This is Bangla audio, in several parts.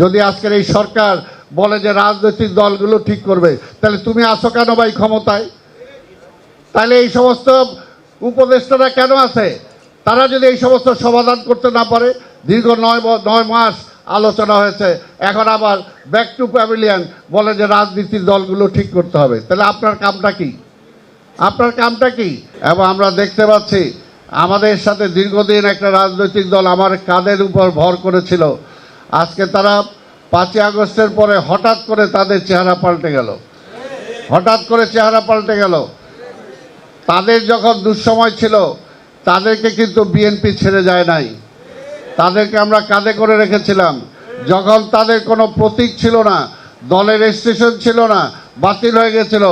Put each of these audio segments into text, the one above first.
যদি আজকের এই সরকার বলে যে রাজনৈতিক দলগুলো ঠিক করবে, তাহলে তুমি আসো কেন ভাই ক্ষমতায়? তাহলে এই সমস্ত উপদেষ্টারা কেন আছে? তারা যদি এই সমস্ত সমাধান করতে না পারে, দীর্ঘ নয় নয় মাস আলোচনা হয়েছে, এখন আবার ব্যাক টু প্যাভিলিয়ন বলে যে রাজনীতির দলগুলো ঠিক করতে হবে। তাহলে আপনার কামটা কি? আপনার কামটা কি? এবং আমরা দেখতে পাচ্ছি, আমাদের সাথে দীর্ঘদিন একটা রাজনৈতিক দল আমার কাদের উপর ভর করেছিল। আজকে তারা পাঁচই আগস্টের পরে হঠাৎ করে তাদের চেহারা পাল্টে গেল। হঠাৎ করে চেহারা পাল্টে গেল। তাদের যখন দুঃসময় ছিল, তাদেরকে কিন্তু বিএনপি ছেড়ে যায় নাই। তাদেরকে আমরা কাঁধে করে রেখেছিলাম। যখন তাদের কোনো প্রতীক ছিল না, দলের স্টেশন ছিল না, বাতিল হয়ে গেছিল,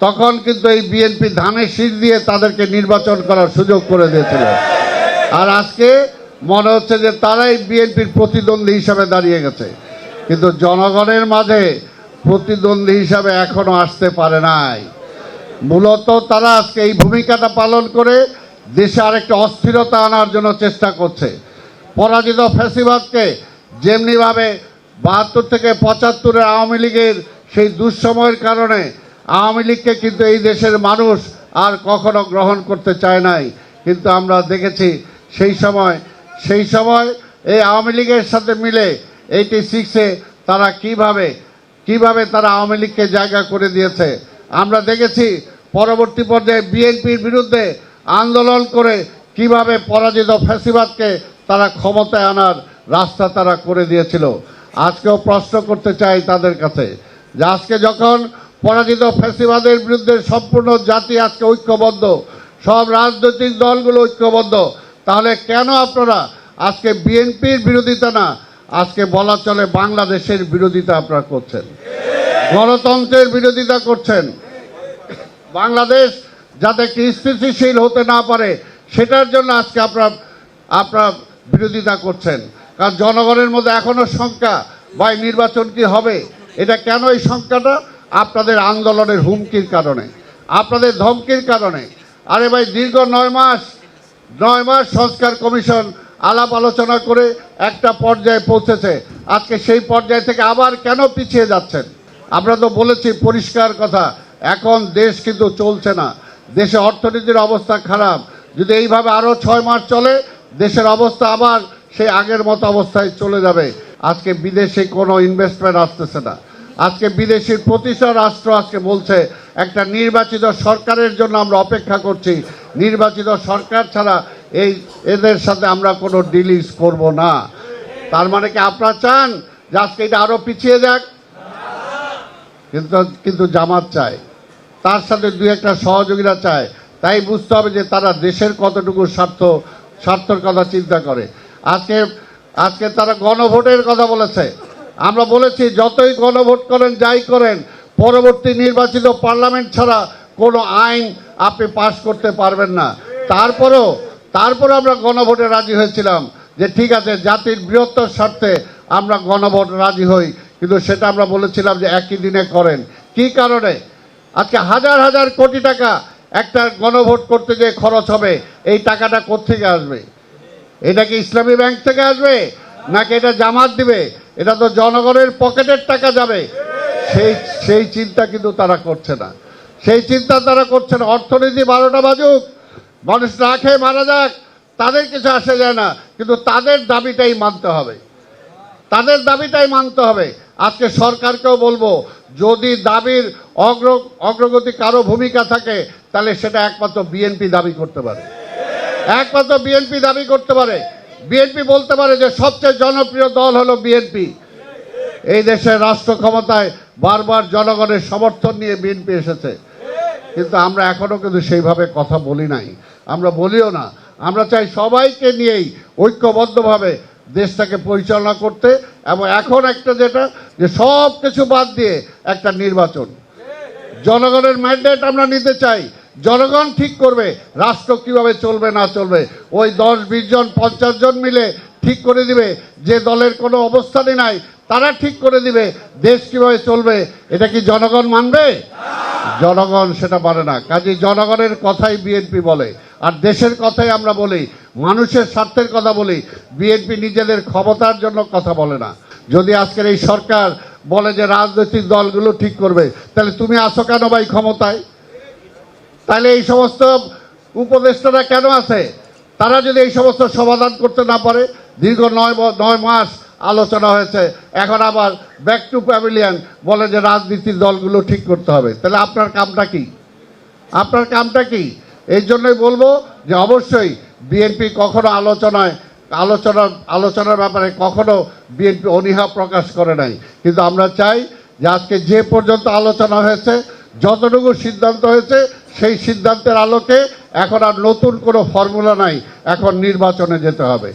তখন কিন্তু এই বিএনপি ধানের শীষ দিয়ে তাদেরকে নির্বাচন করার সুযোগ করে দিয়েছিল। আর আজকে মনে হচ্ছে যে তারাই বিএনপির প্রতিদ্বন্দ্বী হিসাবে দাঁড়িয়ে গেছে। কিন্তু জনগণের মাঝে প্রতিদ্বন্দ্বী হিসাবে এখনও আসতে পারে নাই। মূলত তারা আজকে এই ভূমিকাটা পালন করে দেশে আরেকটা অস্থিরতা আনার জন্য চেষ্টা করছে। পরাজিত ফ্যাসিবাদকে যেমনিভাবে বাহাত্তর থেকে পঁচাত্তরের আওয়ামী লীগের সেই দুঃসময়ের কারণে আওয়ামী লীগকে কিন্তু এই দেশের মানুষ আর কখনো গ্রহণ করতে চায় নাই। কিন্তু আমরা দেখেছি সেই সময় সেই সময় এই আওয়ামী লীগের সাথে মিলে এইটি সিক্সে তারা কীভাবে কীভাবে তারা আওয়ামী লীগকে জায়গা করে দিয়েছে? আমরা দেখেছি পরবর্তী পর্যায়ে বিএনপির বিরুদ্ধে আন্দোলন করে কীভাবে পরাজিত ফ্যাসিবাদকে তারা ক্ষমতায় আনার রাস্তা তারা করে দিয়েছিল। আজকেও প্রশ্ন করতে চাই তাদের কাছে যে আজকে যখন পরাজিত ফ্যাসিবাদের বিরুদ্ধে সম্পূর্ণ জাতি আজকে ঐক্যবদ্ধ, সব রাজনৈতিক দলগুলো ঐক্যবদ্ধ তাহলে কেন আপনারা আজকে বিএনপির বিরোধিতা না? আজকে বলা চলে বাংলাদেশের বিরোধিতা আপনারা করছেন। গণতন্ত্রের বিরোধিতা করছেন। বাংলাদেশ যাতে কি স্থিতিশীল হতে না পারে, সেটার জন্য আজকে আপনারা আপনারা বিরোধিতা করছেন। কারণ জনগণের মধ্যে এখনও শঙ্কা বা নির্বাচন কি হবে, এটা কেন এই শঙ্কাটা? আপনাদের আন্দোলনের হুমকির কারণে, আপনাদের ধমকির কারণে। আরে ভাই, দীর্ঘ নয় মাস নয় মাস সংস্কার কমিশন আলাপ আলোচনা করে একটা পর্যায়ে পৌঁছেছে। আজকে সেই পর্যায় থেকে আবার কেন পিছিয়ে যাচ্ছেন? আমরা তো বলেছি, পরিষ্কার কথা, এখন দেশ কিন্তু চলছে না। দেশে অর্থনীতির অবস্থা খারাপ। যদি এইভাবে আরও ছয় মাস চলে, দেশের অবস্থা আবার সেই আগের মতো অবস্থায় চলে যাবে। আজকে বিদেশে কোনো ইনভেস্টমেন্ট আসতেছে না। আজকে বিদেশির প্রতিটা রাষ্ট্র আজকে বলছে, একটা নির্বাচিত সরকারের জন্য আমরা অপেক্ষা করছি। নির্বাচিত সরকার ছাড়া এই এদের সাথে আমরা কোনো ডিলিংস করব না। তার মানে কি আপনারা চান যে আজকে এটা আরও পিছিয়ে যাক? কিন্তু কিন্তু জামাত চায়। তার সাথে দুই একটা সহযোগিতা চায়। তাই বুঝতে হবে যে তারা দেশের কতটুকু স্বার্থ, স্বার্থর কথা চিন্তা করে। আজকে আজকে তারা গণভোটের কথা বলেছে। আমরা বলেছি, যতই গণভোট করেন, যাই করেন, পরবর্তী নির্বাচিত পার্লামেন্ট ছাড়া কোনো আইন আপনি পাশ করতে পারবেন না। তারপরেও তারপরে আমরা গণভোটে রাজি হয়েছিলাম যে ঠিক আছে, জাতির বৃহত্তর স্বার্থে আমরা গণভোট রাজি হই। কিন্তু সেটা আমরা বলেছিলাম যে একই দিনে করেন। কি কারণে? আজকে হাজার হাজার কোটি টাকা একটা গণভোট করতে যে খরচ হবে, এই টাকাটা কোত্থেকে আসবে? এটা কি ইসলামী ব্যাংক থেকে আসবে? নাকি এটা জামাত দিবে? এটা তো জনগণের পকেটের টাকা যাবে। সেই সেই চিন্তা কিন্তু তারা করছে না। সেই চিন্তা তারা করছে না অর্থনীতি বারোটা বাজুক, মানুষ না খেয়ে মারা যাক, তাদের কিছু আসে যায় না, কিন্তু তাদের দাবিটাই মানতে হবে। তাদের দাবিটাই মানতে হবে। আজকে সরকারকেও বলব, যদি দাবির অগ্র, অগ্রগতি কারও ভূমিকা থাকে, তাহলে সেটা একমাত্র বিএনপি দাবি করতে পারে। একমাত্র বিএনপি দাবি করতে পারে। বিএনপি বলতে পারে যে সবচেয়ে জনপ্রিয় দল হলো বিএনপি। এই দেশের রাষ্ট্র ক্ষমতায় বারবার জনগণের সমর্থন নিয়ে বিএনপি এসেছে। কিন্তু আমরা এখনও কিন্তু সেইভাবে কথা বলি নাই। আমরা বলিও না। আমরা চাই সবাইকে নিয়েই ঐক্যবদ্ধভাবে দেশটাকে পরিচালনা করতে এবং এখন একটা যেটা, যে সব কিছু বাদ দিয়ে একটা নির্বাচন। জনগণের ম্যান্ডেট আমরা নিতে চাই। জনগণ ঠিক করবে, রাষ্ট্র কীভাবে চলবে, না চলবে। ওই দশ, বিশ জন, পঞ্চাশ জন মিলে ঠিক করে দিবে। যে দলের কোনো অবস্থানই নাই, তারা ঠিক করে দিবে। দেশ কীভাবে চলবে, এটা কি জনগণ মানবে? জনগণ সেটা মানে না। কাজে জনগণের কথাই বিএনপি বলে। আর দেশের কথাই আমরা বলি, মানুষের স্বার্থের কথা বলি। বিএনপি নিজেদের ক্ষমতার জন্য কথা বলে না। যদি আজকের এই সরকার বলে যে রাজনৈতিক দলগুলো ঠিক করবে, তাহলে তুমি আসো কেন ভাই ক্ষমতায়? তাহলে এই সমস্ত উপদেষ্টারা কেন আছে? তারা যদি এই সমস্ত সমাধান করতে না পারে, দীর্ঘ নয় নয় মাস আলোচনা হয়েছে। এখন আবার ব্যাক টু প্যাভিলিয়ন বলে যে রাজনীতির দলগুলো ঠিক করতে হবে। তাহলে আপনার কামটা কি? আপনার কামটা কি? এই জন্যই বলব যে অবশ্যই বিএনপি কখনো আলোচনায়, আলোচনার আলোচনার ব্যাপারে কখনো বিএনপি অনীহা প্রকাশ করে নাই। কিন্তু আমরা চাই যে আজকে যে পর্যন্ত আলোচনা হয়েছে, যতটুকু সিদ্ধান্ত হয়েছে, সেই সিদ্ধান্তের আলোকে এখন আর নতুন কোনো ফর্মুলা নাই। এখন নির্বাচনে যেতে হবে।